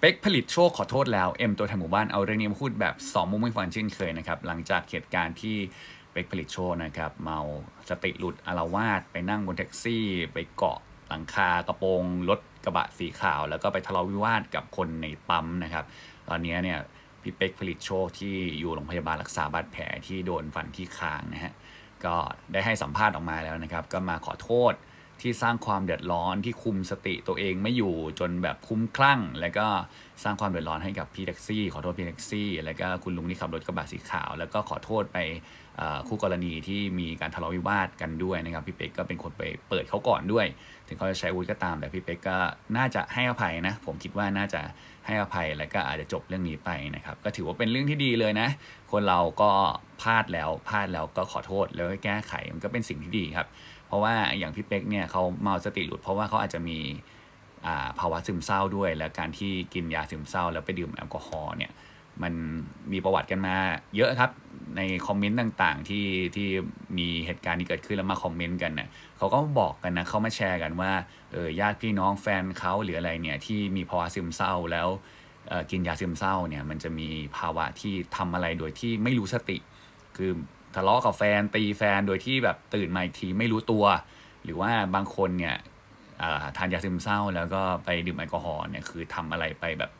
เป็กผลิตโชคขอโทษแล้ว เอ็มตัวแทนหมู่บ้านเอาเรื่องนี้มาพูดแบบสองมุมไม่ฟังเช่นเคยนะครับ หลังจากเหตุการณ์ที่เป็กผลิตโชคนะครับ เมาสติหลุดอารวาสไปนั่งบนแท็กซี่ ไปเกาะหลังคากระโปรงรถกระบะสีขาว แล้วก็ไปทะเลาะวิวาทกับคนในปั๊มนะครับ ตอนนี้เนี่ยพี่เป็กผลิตโชคที่อยู่โรงพยาบาลรักษาบาดแผลที่โดนฟันที่คางนะฮะก็ได้ให้สัมภาษณ์ออกมาแล้วนะครับ ก็มาขอโทษ ที่สร้างความเดือดร้อนที่คุมสติตัวเองไม่อยู่จนแบบคุ้มคลั่ง แล้วก็สร้างความเดือดร้อนให้กับพี่แท็กซี่ ขอโทษพี่แท็กซี่ แล้วก็คุณลุงที่ขับรถกระบะสีขาว แล้วก็ขอโทษไปคู่กรณีที่มีการทะเลาะวิวาทกันด้วยนะครับพี่เป็กก็เป็นคนไปเปิดเขาก่อนด้วย ถึงเขาจะใช้อาวุธก็ตามแต่พี่เป็กก็น่าจะให้อภัยนะ ผมคิดว่าน่าจะให้อภัยแล้วก็อาจจะจบเรื่องนี้ไปนะครับก็ถือว่าเป็นเรื่องที่ดีเลยนะ คนเราก็พลาดแล้วพลาดแล้วก็ขอโทษแล้วก็แก้ไขมันก็เป็นสิ่งที่ดีครับ เพราะว่าอย่างพี่เป็กเนี่ยเขาเมาสติหลุดเพราะว่าเขาอาจจะมีาภาวะซึมเศร้าด้วย และการที่กินยาซึมเศร้า แล้วไปดื่มแอลกอฮอล์เนี่ยมันมีประวัติกันมาเยอะครับในคอมเมนต์ต่างๆที่ที่มีเหตุการณ์นี้เกิดขึ้นแล้วมาคอมเมนต์กันเนี่ยเขาก็บอกกันนะเขามาแชร์กันว่าเออญาติพี่น้องแฟนเขาหรืออะไรเนี่ยที่มีภาวะซึมเศร้าแล้วกินยาซึมเศร้าเนี่ยมันจะมีภาวะที่ทำอะไรโดยที่ไม่รู้สติ คือ ทะเลาะกับแฟนตีแฟนโดยที่แบบตื่นมาอีกทีไม่รู้ตัว หรือว่าบางคนเนี่ยทานยาซึมเศร้าแล้วก็ไปดื่มแอลกอฮอล์เนี่ยคือทำอะไรไปแบบ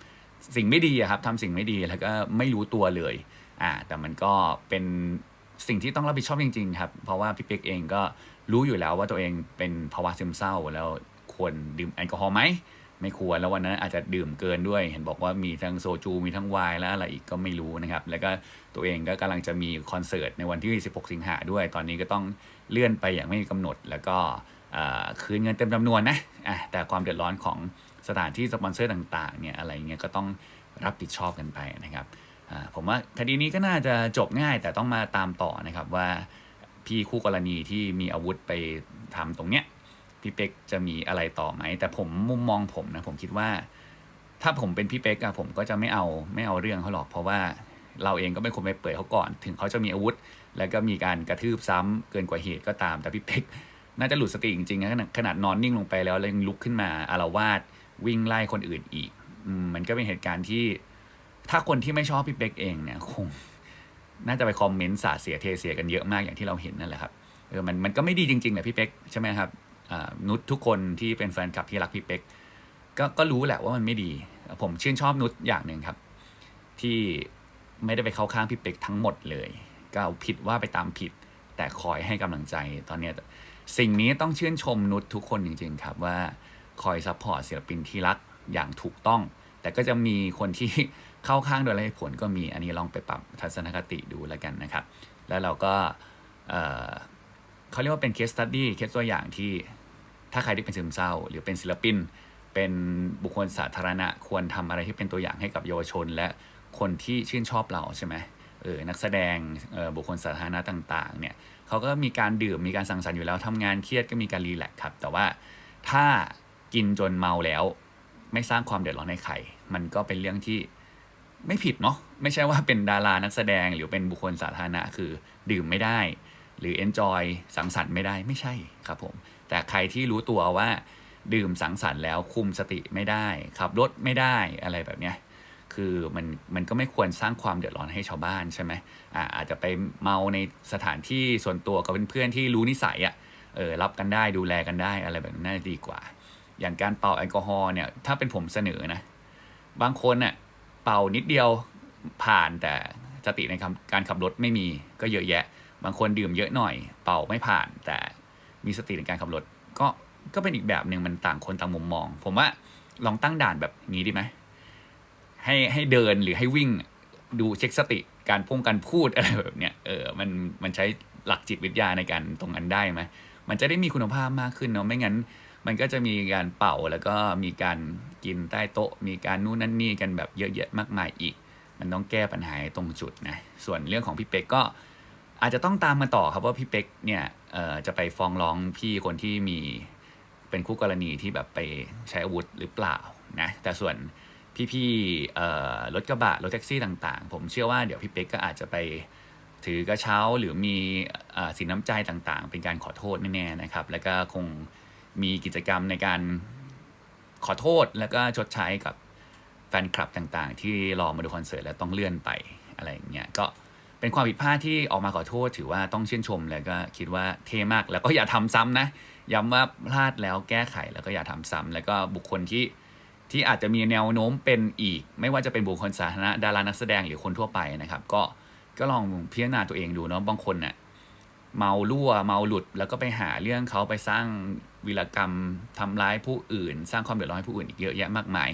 สิ่งไม่ดีครับทำสิ่งไม่ดีแล้วก็ไม่รู้ตัวเลยอ่าแต่มันก็เป็นสิ่งที่ต้องรับผิดชอบจริง ๆ ครับ เพราะว่าพี่เป๊กเองก็รู้อยู่แล้วว่าตัวเองเป็นภาวะซึมเศร้าแล้วควรดื่มแอลกอฮอล์ไหม ไม่ควรแล้ววันนั้นอาจจะดื่มเกินด้วย เห็นบอกว่ามีทั้งโซจู มีทั้งไวน์แล้วอะไรอีกก็ไม่รู้นะครับ แล้วก็ตัวเองก็กำลังจะมีคอนเสิร์ตในวันที่ 16 สิงหาด้วย ตอนนี้ก็ต้องเลื่อนไปอย่างไม่มีกำหนด แล้วก็คืนเงินเต็มจำนวนนะะแต่ความเดือดร้อนของสถานที่สปอนเซอร์ต่างๆเนี่ยอะไรเงี้ยก็ต้องรับผิดชอบกันไปนะครับผมว่าคดีนี้ก็น่าจะจบง่ายแต่ต้องมาตามต่อนะครับว่าพี่คู่กรณีที่มีอาวุธไปทำตรงเนี้ย พี่เป็กจะมีอะไรต่อไหม แต่ผมมุมมองผมนะ ผมคิดว่า ถ้าผมเป็นพี่เป็กอะผมก็จะไม่เอาไม่เอาเรื่องเขาหรอกเพราะว่าเราเองก็ไม่ควรไปเปิดเขาก่อน ถึงเขาจะมีอาวุธ แล้วก็มีการกระทืบซ้ำเกินกว่าเหตุก็ตาม แต่พี่เป็กน่าจะหลุดสติจริงๆนะขนาดนอนนิ่งลงไปแล้วแล้วยังลุกขึ้นมาอารวาสวิ่งไล่คนอื่นอีกมันก็เป็นเหตุการณ์ที่ ถ้าคนที่ไม่ชอบพี่เป็กเองเนี่ยคงน่าจะไปคอมเมนต์สาเสียเทเสียกันเยอะมากอย่างที่เราเห็นนั่นแหละครับเออมันมันก็ไม่ดีจริงๆแหละพี่เป็กใช่ไหมครับ นุชทุกคนที่เป็นแฟนคลับที่รักพี่เป็กก็ก็รู้แหละว่ามันไม่ดี ผมชื่นชอบนุชอย่างหนึ่งครับ ที่ไม่ได้ไปเข้าข้างพี่เป็กทั้งหมดเลย ก็เอาผิดว่าไปตามผิด แต่คอยให้กำลังใจตอนเนี้สิ่งนี้ต้องชื่นชมนุชทุกคนจริง ๆ ครับว่าคอยซัพพอร์ตศิลปินที่รักอย่างถูกต้อง แต่ก็จะมีคนที่เข้าข้างโดยไร้ผลก็มีอันนี้ลองไปปรับทัศนคติดูแล้วกันนะครับ แล้วเราก็เเขาเรียกว่าเป็นเคสตัดดี้เคสตัวอย่างที่ ถ้าใครที่เป็นซึมเศร้า หรือเป็นศิลปิน เป็นบุคคลสาธารณะ ควรทำอะไรที่เป็นตัวอย่างให้กับเยาวชน และคนที่ชื่นชอบเราใช่ไหมเออนักแสดงเออบุคคลสาธารณะต่างๆเนี่ยเขาก็มีการดื่มมีการสังสรรค์อยู่แล้วทำงานเครียดก็มีการรีแลกครับ แต่ว่าถ้ากินจนเมาแล้ว ไม่สร้างความเดือดร้อนให้ใครมันก็เป็นเรื่องที่ไม่ผิดเนาะไม่ใช่ว่าเป็นดารานักแสดงหรือเป็นบุคคลสาธารณะคือดื่มไม่ได้ หรือ enjoy สังสรรค์ไม่ได้ไม่ใช่ครับผม แต่ใครที่รู้ตัวว่าดื่มสังสรรค์แล้วคุมสติไม่ได้ขับรถไม่ได้อะไรแบบเนี้ยคือมันมันก็ไม่ควรสร้างความเดือดร้อนให้ชาวบ้านใช่ไหมอ่าอาจจะไปเมาในสถานที่ส่วนตัวกับเพื่อนๆที่รู้นิสัยอะ่ะเออรับกันได้ดูแลกันได้อะไรแบบนั้นน่าจะดีกว่า อย่างการเป่าแอลกอฮอล์เนี่ยถ้าเป็นผมเสนอนะ บางคนน่ะเป่านิดเดียวผ่านแต่สติในการขับรถไม่มีก็เยอะแยะ บางคนดื่มเยอะหน่อย เป่าไม่ผ่านแต่ มีสติในการขับรถ ก็ก็เป็นอีกแบบหนึ่งมันต่างคนต่างมุมมอง ผมว่าลองตั้งด่านแบบนี้ดีไหมให้ให้เดินหรือให้วิ่งดูเช็คสติการพุ่งการพูดอะไรแบบเนี้ยเออมันมันใช้หลักจิตวิทยาในการตรงนั้นได้ไหมมันจะได้มีคุณภาพมากขึ้นเนาะไม่งั้น มันก็จะมีการเป่าแล้วก็มีการกินใต้โต๊ะ มีการนู่นนั่นนี่กันแบบเยอะแยะมากมายอีก มันต้องแก้ปัญหาตรงจุดนะส่วนเรื่องของพี่เป็กก็ อาจจะต้องตามมาต่อครับว่าพี่เป็กเนี่ยจะไปฟ้องร้องพี่คนที่มีเป็นคู่กรณีที่แบบไปใช้อาวุธหรือเปล่านะแต่ส่วนพี่ๆรถกระบะรถแท็กซี่ต่างๆ ผมเชื่อว่าเดี๋ยวพี่เป็กก็อาจจะไปถือกระเช้าหรือมีอสินน้ำใจต่างๆ เป็นการขอโทษแน่ๆนะครับ แล้วก็คงมีกิจกรรมในการขอโทษแล้วก็ชดใช้กับแฟนคลับต่างๆ ที่รอมาดูคอนเสิร์ตแล้วต้องเลื่อนไปอะไรอย่างเงี้ยก็ เป็นความผิดพลาดที่ออกมาขอโทษ ถือว่าต้องชื่นชมแล้วก็คิดว่าเท่มากแล้วก็อย่าทำซ้ำนะย้ำว่าพลาดแล้วแก้ไขแล้วก็อย่าทำซ้ำแล้วก็บุคคลที่ที่อาจจะมีแนวโน้มเป็นอีก ไม่ว่าจะเป็นบุคคลสาธารณะดารานักแสดงหรือคนทั่วไปนะครับ ก็ก็ลองพิจารณาตัวเองดูเนาะบางคนเนี่ยเมารั่วเมาหลุดแล้วก็ไปหาเรื่องเขาไปสร้างวีรกรรมทำร้ายผู้อื่น สร้างความเดือดร้อนให้ผู้อื่นอีกเยอะแยะมากมาย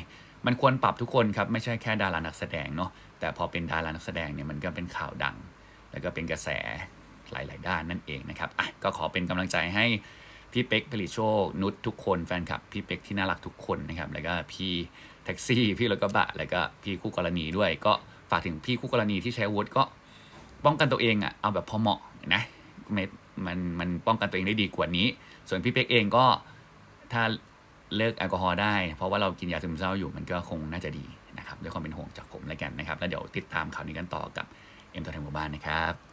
มันควรปรับทุกคนครับ ไม่ใช่แค่ดารานักแสดงเนาะแต่พอเป็นดารานักแสดงเนี่ยมันก็เป็นข่าวดัง แล้วก็เป็นกระแสหลาย ๆ ด้านนั่นเองนะครับอะก็ขอเป็นกำลังใจให้พี่เป็กผลิตโชค นุชทุกคนแฟนคลับพี่เป็กที่น่ารักทุกคนนะครับแล้วก็พี่แท็กซี่พี่รถกระบะแล้วก็พี่คู่กรณีด้วย ก็ฝากถึงพี่คู่กรณีที่ใช้วุธก็ป้องกันตัวเองอะ่ะเอาแบบพอเหมาะนะม่มันมันป้องกันตัวเองได้ดีกว่านี้ ส่วนพี่เป็กเองก็ถ้า เลิกแอลกอฮอล์ได้ เพราะว่าเรากินยาซึมเศร้าอยู่มันก็คงน่าจะดีนะครับด้วยความเป็นห่วงจากผมแล้วกันนะครับ แล้วเดี๋ยวติดตามข่าวนี้กันต่อกับเอ็มตัวแทนหมู่บ้านนะครับ